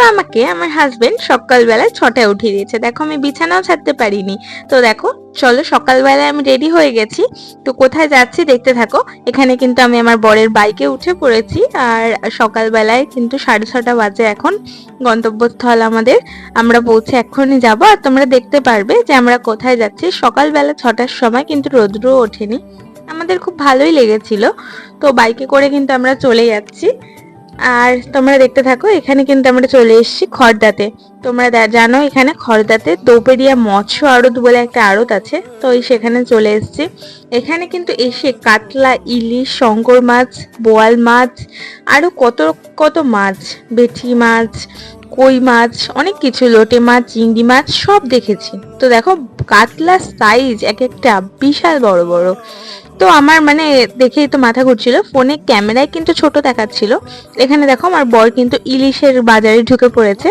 কিন্তু আমাকে আমার হাজবেন্ড সকালবেলায় ছটায় উঠিয়ে দিয়েছে। দেখো আমি বিছানাও ছাড়তে পারিনি। তো দেখো, চলো সকালবেলায় আমি রেডি হয়ে গেছি। তো কোথায় যাচ্ছি দেখতে থাকো। এখানে কিন্তু আমি আমার বরের বাইকে উঠে পড়েছি। আর সকালবেলায় কিন্তু সাড়ে ছটা বাজে এখন। গন্তব্যস্থল আমাদের। আমরা পৌঁছে এক্ষুনি যাব। আর তোমরা দেখতে পারবে যে আমরা কোথায় যাচ্ছি। সকালবেলা ছটার সময় কিন্তু রোদ্রও ওঠেনি। আমাদের খুব ভালোই লেগেছিল। তো বাইকে করে কিন্তু আমরা চলে যাচ্ছি। আর তোমরা দেখতে থাকো, এখানে কিন্তু আমরা চলে এসেছি খড়দাতে তোমরা জানো এখানে খড়দাতে দৌপেরিয়া মৎস্য আড়ত বলে একটা আড়ত আছে, তো সেখানে চলে এসেছি। এখানে কিন্তু এসে কাতলা, ইলিশ, শঙ্কর মাছ, বোয়াল মাছ আরও কত কত মাছ, বেঠি মাছ, কই মাছ, অনেক কিছু, লোটে মাছ, চিংড়ি মাছ, সব দেখেছি। তো দেখো, কাতলা সাইজ এক একটা বিশাল বড় বড়। তো আমার মানে দেখেই তো মাথা ঘুরছিল। ফোনে ক্যামেরায় কিন্তু ছোট দেখাচ্ছিল। এখানে দেখো আমার বর কিন্তু ইলিশের বাজারে ঢুকে পড়েছে।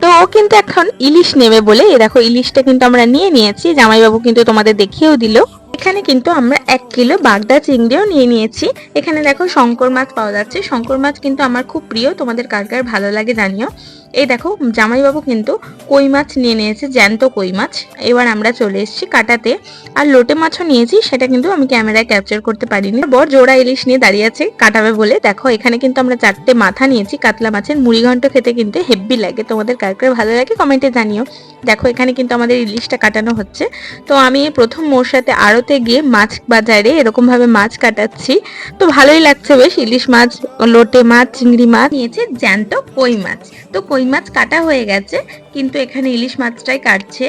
তো ও কিন্তু এখন ইলিশ নেবে বলে এ দেখো ইলিশটা কিন্তু আমরা নিয়ে নিয়েছি, জামাইবাবু কিন্তু তোমাদের দেখিয়েও দিল। এখানে কিন্তু আমরা এক কিলো বাগদা চিংড়িও নিয়ে নিয়েছি। এখানে দেখো শঙ্কর মাছ পাওয়া যাচ্ছে। শঙ্কর মাছ কিন্তু আমার খুব প্রিয়, তোমাদের কার কার ভালো লাগে জানিও। এই দেখো, জামাইবাবু কিন্তু কই মাছ নিয়ে নিয়েছে, জ্যান্ত কই মাছ। এবার আমরা চলে এসেছি কাটাতে। আর লোটে মাছও নিয়েছি, সেটা কিন্তু আমি ক্যামেরায় ক্যাপচার করতে পারিনি। বর জোড়া ইলিশ নিয়ে দাঁড়িয়ে আছে, কাটাবে বলে। দেখো, এখানে কিন্তু আমরা চারটে মাথা নিয়েছি, কাতলা মাছের মুড়িঘণ্ট খেতে কিন্তু হেব্বি লাগে। তোমাদের কার ভালো লাগে কমেন্টে জানিও। দেখো এখানে কিন্তু আমাদের ইলিশটা কাটানো হচ্ছে। তো আমি প্রথম মোর সাথে আড়তে গিয়ে মাছ বাজারে এরকম ভাবে মাছ কাটাচ্ছি। তো ভালোই লাগছে বেশ ইলিশ মাছ লোটে মাছ চিংড়ি মাছ নিয়েছে জ্যান্ত কই মাছ। তো কই মাছ কাটা হয়ে গেছে কিন্তু এখানে ইলিশ মাছটাই কাটছে।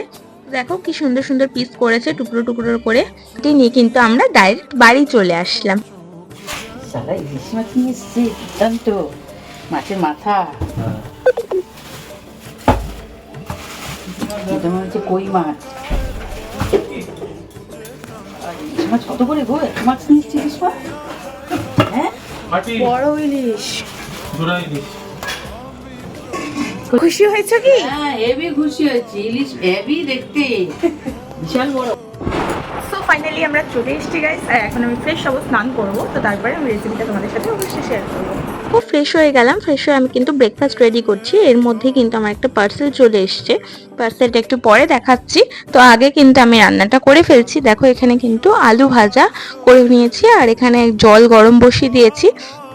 দেখো কি সুন্দর সুন্দর পিস করেছে টুকরো টুকরো করে। এটি নিয়ে কিন্তু আমরা ডাইরেক্ট বাড়ি চলে আসলাম। সালা ইলিশ মাছ নিয়ে এসছে মাছের মাথা। এটা মনে হচ্ছে কই মাছ? মাছ কত করে গো? এত মাছ হ্যাঁ? বড় ইলিশ। ইলিশ। খুশি হয়েছে কি? হ্যাঁ হেভি খুশি হয়েছি। ইলিশ হেভি দেখতে। বিশাল বড়। সো ফাইনালি আমরা চলে এসেছি গাইস আর এখন আমি ফ্রেশ হব স্নান করব। তো তারপরে আমি রেসিপিটা তোমাদের সাথে অবশ্যই শেয়ার করব। খুব ফ্রেশ হয়ে গেলাম। ফ্রেশ হয়ে আমি কিন্তু ব্রেকফাস্ট রেডি করছি। এর মধ্যে কিন্তু আমার একটা পার্সেল চলে এসছে। পার্সেলটা একটু পরে দেখাচ্ছি। তো আগে কিন্তু আমি রান্নাটা করে ফেলছি। দেখো, এখানে কিন্তু আলু ভাজা করে নিয়েছি আর এখানে জল গরম বসিয়ে দিয়েছি।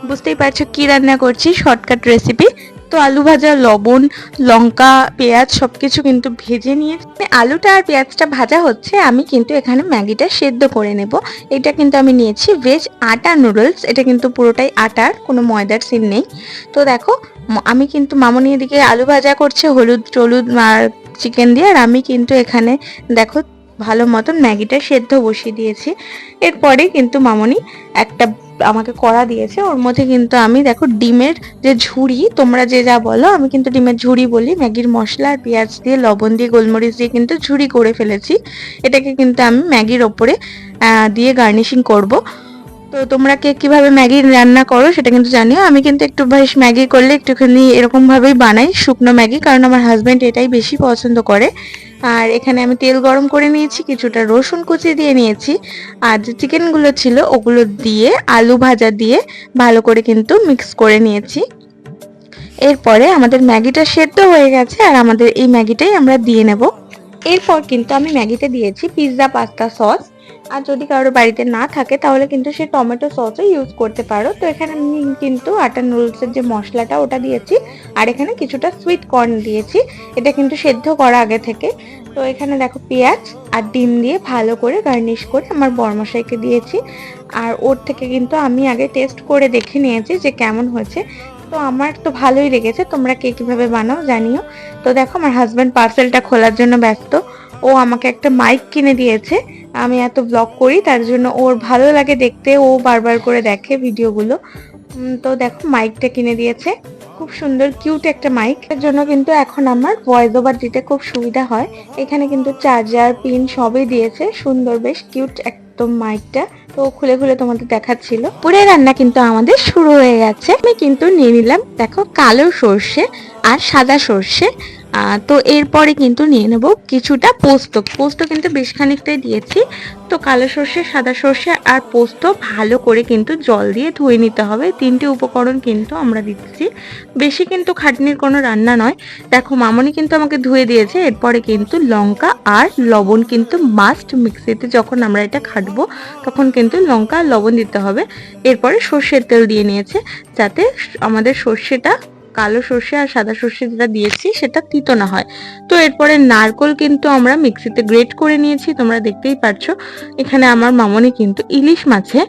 বুঝতেই পারছ কি রান্না করছি? শর্টকাট রেসিপি তো আলু ভাজা, লবণ, লঙ্কা, পেঁয়াজ সবকিছু কিন্তু ভেজে নিয়ে আলুটা আর পেঁয়াজটা ভাজা হচ্ছে, আমি কিন্তু এখানে ম্যাগিটা সেদ্ধ করে নেব। এটা কিন্তু আমি নিয়েছি ভেজ আটা নুডলস এটা কিন্তু পুরোটাই আটার কোনো ময়দার সিন নেই। তো দেখো আমি কিন্তু মামনি এদিকে আলু ভাজা করছে, হলুদ টলুদ আর চিকেন দিয়ে, আর আমি কিন্তু এখানে দেখো ভালো মতন ম্যাগিটা সেদ্ধ বসিয়ে দিয়েছি। এরপরে কিন্তু মামনি একটা আমাকে করা দিয়েছে, ওর মধ্যে কিন্তু আমি, দেখো, ডিমের যে ঝুড়ি, তোমরা যে যা বলো, আমি কিন্তু ডিমের ঝুড়ি বলি, ম্যাগির মশলা আর পেঁয়াজ দিয়ে, লবণ দিয়ে, গোলমরিচ দিয়ে কিন্তু ঝুড়ি করে ফেলেছি। এটাকে কিন্তু আমি ম্যাগির ওপরে দিয়ে গার্নিশিং করব। তো তোমরা কে কীভাবে ম্যাগি রান্না করো সেটা কিন্তু জানিও। আমি কিন্তু একটু বেশ ম্যাগি করলে একটুখানি এরকমভাবেই বানাই, শুকনো ম্যাগি, কারণ আমার হাজব্যান্ড এটাই বেশি পছন্দ করে। আর এখানে আমি তেল গরম করে নিয়েছি, কিছুটা রসুন কুচি দিয়ে নিয়েছি। আর যে চিকেনগুলো ছিল, ওগুলো দিয়ে আলু ভাজা দিয়ে ভালো করে কিন্তু মিক্স করে নিয়েছি। এরপরে আমাদের ম্যাগিটা সেদ্ধ হয়ে গেছে, আর আমাদের এই ম্যাগিটাই আমরা দিয়ে নেব। এরপর কিন্তু আমি ম্যাগিতে দিয়েছি পিৎজা পাস্তা সস আর যদি কারোর বাড়িতে না থাকে, তাহলে কিন্তু সে টমেটো সসও ইউজ করতে পারো। তো এখানে আমি কিন্তু আটা নুডলসের যে মশলাটা, ওটা দিয়েছি। আর এখানে কিছুটা সুইট কর্ন দিয়েছি। এটা কিন্তু সেদ্ধ করা আগে থেকে। তো এখানে দেখো পেঁয়াজ আর ডিম দিয়ে ভালো করে গার্নিশ করে আমার বরমশাইকে দিয়েছি। আর ওর থেকে কিন্তু আমি আগে টেস্ট করে দেখে নিয়েছি যে কেমন হয়েছে। তো আমার তো ভালোই লেগেছে। তোমরা কে কীভাবে বানাও জানিও। তো দেখো, আমার হাজব্যান্ড পার্সেলটা খোলার জন্য ব্যস্ত। ও আমাকে একটা মাইক কিনে দিয়েছে। আমি এত ব্লগ করি, তার জন্য ওর ভালো লাগে দেখতে। ও বারবার করে দেখে ভিডিওগুলো। তো দেখো মাইকটা কিনে দিয়েছে। খুব সুন্দর কিউট একটা মাইক এর জন্য কিন্তু এখন আমার ভয়েস ওভার দিতে খুব সুবিধা হয়। এখানে কিন্তু চার্জার পিন সবই দিয়েছে। সুন্দর, বেশ কিউট একদম মাইকটা, তো খুলে খুলে তোমাদের দেখাচ্ছিল। পুরে রান্না কিন্তু আমাদের শুরু হয়ে গেছে। আমি কিন্তু নিয়ে নিলাম, দেখো, কালো সর্ষে আর সাদা সর্ষে। তো এরপরে কিন্তু নিয়ে নেব কিছুটা পোস্ত। পোস্ত কিন্তু বেশ খানিকটাই দিয়েছি। তো কালো সর্ষে, সাদা সর্ষে আর পোস্ত ভালো করে কিন্তু জল দিয়ে ধুয়ে নিতে হবে। তিনটে উপকরণ কিন্তু আমরা দিচ্ছি। বেশি কিন্তু খাটনির কোনো রান্না নয়। দেখো, মামনি কিন্তু আমাকে ধুয়ে দিয়েছে। এরপরে কিন্তু লঙ্কা আর লবণ কিন্তু মাস্ট মিক্সিতে যখন আমরা এটা খাটবো, তখন কিন্তু লঙ্কা আর লবণ দিতে হবে। এরপরে সর্ষের তেল দিয়ে নিয়েছে। যাতে আমাদের সর্ষেটা কালো সর্ষে আর সাদা সর্ষে যেটা দিয়েছি সেটা তিতো না হয়। তো এরপরে নারকোল কিন্তু আমরা মিক্সিতে গ্রেট করে নিয়েছি, তোমরা দেখতেই পারছ। এখানে আমার মামনি কিন্তু ইলিশ মাছে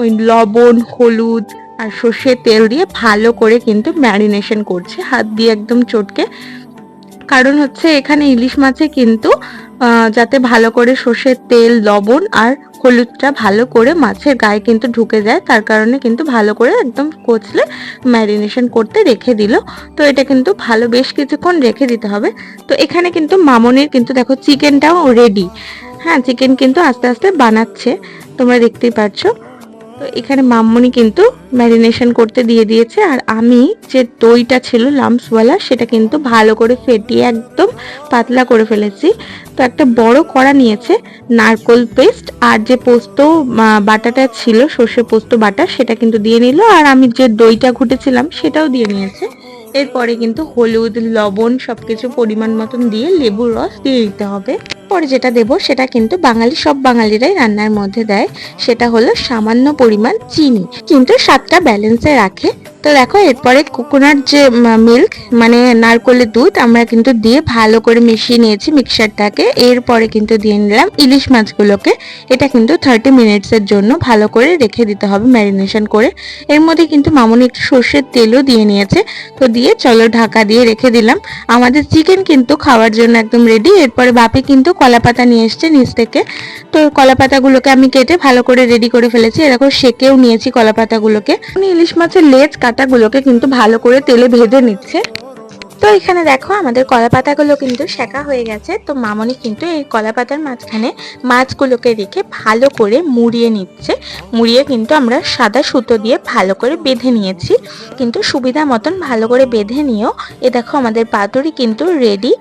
ওই লবণ, হলুদ আর সর্ষের তেল দিয়ে ভালো করে কিন্তু ম্যারিনেশন করছে, হাত দিয়ে একদম চটকে। কারণ হচ্ছে এখানে ইলিশ মাছে কিন্তু যাতে ভালো করে সর্ষের তেল, লবণ আর হলুদটা ভালো করে মাছের গায়ে কিন্তু ঢুকে যায়, তার কারণে কিন্তু ভালো করে একদম কচলে ম্যারিনেশন করতে রেখে দিল। তো এটা কিন্তু ভালো বেশ কিছুক্ষণ রেখে দিতে হবে। তো এখানে কিন্তু মামনির কিন্তু দেখো চিকেনটাও রেডি হ্যাঁ চিকেন কিন্তু আস্তে আস্তে বানাচ্ছে, তোমরা দেখতেই পাচ্ছো তো এখানে মামনি কিন্তু ম্যারিনেশন করতে দিয়ে দিয়েছে, আর আমি যে দইটা ছিল, লামসওয়ালা, সেটা কিন্তু ভালো করে ফেটিয়ে একদম পাতলা করে ফেলেছি। তো একটা বড় কড়া নিয়েছে, নারকোল পেস্ট, আর যে পোস্ত বাটাটা ছিল, সর্ষে পোস্ত বাটা, সেটা কিন্তু দিয়ে নিল, আর আমি যে দইটা ঘুটেছিলাম, সেটাও দিয়ে নিয়েছে। এরপরে কিন্তু হলুদ, লবণ সবকিছু পরিমাণ মতন দিয়ে লেবুর রস দিয়ে দিতে হবে। পরে যেটা দেব সেটা কিন্তু বাঙালি, সব বাঙালিরাই রান্নার মধ্যে দেয়। সেটা হলো সামান্য পরিমাণ চিনি। কিন্তু স্বাদটা ব্যালেন্সে রাখে। তো দেখো, এরপরে কোকোনাট যে মিল্ক মানে নারকলের দুধ, আমরা কিন্তু দিয়ে ভালো করে মিশিয়ে নিয়েছি মিক্সারটাকে এরপরে কিন্তু দিয়ে নিলাম ইলিশ মাছগুলোকে। এটা কিন্তু থার্টি মিনিটসের জন্য ভালো করে রেখে দিতে হবে ম্যারিনেশন করে। এর মধ্যে কিন্তু মামনি একটু সর্ষের তেলও দিয়ে নিয়েছে। তো দিয়ে চলো ঢাকা দিয়ে রেখে দিলাম। আমাদের চিকেন কিন্তু খাওয়ার জন্য একদম রেডি এরপরে বাপি কিন্তু কলা পাতা নিয়ে এসছে নিচ থেকে। তো কলা পাতাগুলোকে আমি কেটে ভালো করে রেডি করে ফেলেছি। এরকম সেকেও নিয়েছি কলা পাতাগুলোকে ইলিশ মাছের লেজ কাটাগুলোকে কিন্তু ভালো করে তেলে ভেজে নিচ্ছে। তো এখানে দেখো আমাদের কলা পাতাগুলো কিন্তু শেখা হয়ে গেছে। তো মামনি কিন্তু এই কলা পাতার মাঝখানে মাছগুলোকে রেখে ভালো করে মুড়িয়ে নিচ্ছে। মুড়িয়ে কিন্তু আমরা সাদা সুতো দিয়ে ভালো করে বেঁধে নিয়েছি। কিন্তু সুবিধা মতন ভালো করে বেঁধে নিয়েও এ দেখো আমাদের পাতুরি কিন্তু রেডি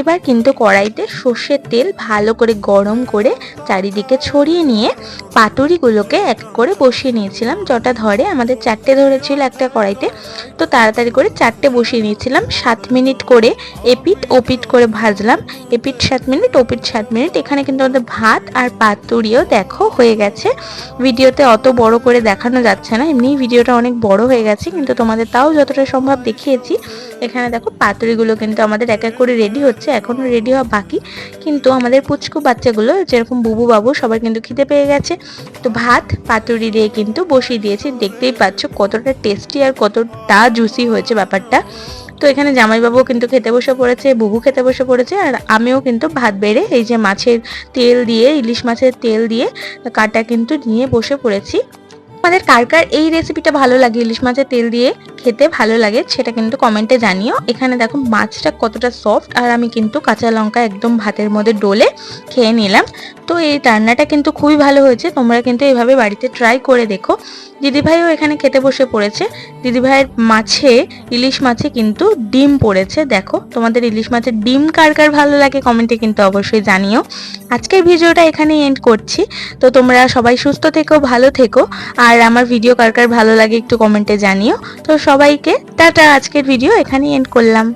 এবার কিন্তু কড়াইতে সর্ষের তেল ভালো করে গরম করে চারিদিকে ছড়িয়ে নিয়ে পাতুরিগুলোকে এক করে বসিয়ে নিয়েছিলাম। যটা ধরে আমাদের চারটে ধরেছিল একটা কড়াইতে। তো তাড়াতাড়ি করে চারটে বসিয়ে নিয়েছিলাম। সাত মিনিট করে এপিট ওপিট করে ভাজলাম। এপিট সাত মিনিট, ওপিট সাত মিনিট। এখানে কিন্তু আমাদের ভাত আর পাতুরিও দেখো হয়ে গেছে। ভিডিওতে অত বড় করে দেখানো যাচ্ছে না। এমনি ভিডিওটা অনেক বড় হয়ে গেছে, কিন্তু তোমাদের তাও যতটা সম্ভব দেখিয়েছি। এখানে দেখো পাতুরিগুলো কিন্তু আমাদের এক এক করে রেডি হচ্ছে। এখনও রেডি হওয়া বাকি। কিন্তু আমাদের পুচকু বাচ্চাগুলো, যেরকম বুবু বাবু সবার কিন্তু খিদে পেয়ে গেছে। তো ভাত, পাতুরি দিয়ে কিন্তু বসিয়ে দিয়েছি। দেখতেই পাচ্ছ কতটা টেস্টি আর কতটা জুসি হয়েছে ব্যাপারটা। তো এখানে জামাইবাবুও কিন্তু খেতে বসে পড়েছে, বুবু খেতে বসে পড়েছে, আর আমিও কিন্তু ভাত বেড়ে এই যে মাছের তেল দিয়ে, ইলিশ মাছের তেল দিয়ে কাটা কিন্তু নিয়ে বসে পড়েছি। আমাদের কার কার এই রেসিপিটা ভালো লাগে, ইলিশ মাছের তেল দিয়ে? খেতে ভালো লাগে, সেটা কিন্তু কমেন্টে জানিও। এখানে দেখো মাছটা কতটা সফট আর আমি কিন্তু কাঁচা লঙ্কা একদম ভাতের মধ্যে ডলে খেয়ে নিলাম। তো এই রান্নাটা কিন্তু খুবই ভালো হয়েছে, তোমরা কিন্তু এভাবে বাড়িতে ট্রাই করে দেখো। দিদিভাইও এখানে খেতে বসে পড়েছে। দিদিভাইয়ের মাছে, ইলিশ মাছে কিন্তু ডিম পড়েছে, দেখো। তোমাদের ইলিশ মাছের ডিম কার কার ভালো লাগে কমেন্টে কিন্তু অবশ্যই জানিও। আজকের ভিডিওটা এখানে এন্ড করছি। তো তোমরা সবাই সুস্থ থেকো, ভালো থেকো, আর আমার ভিডিও কার কার ভালো লাগে একটু কমেন্টে জানিও। তো সবাইকে। টাটা আজকের ভিডিও এখানেই এন্ড করলাম।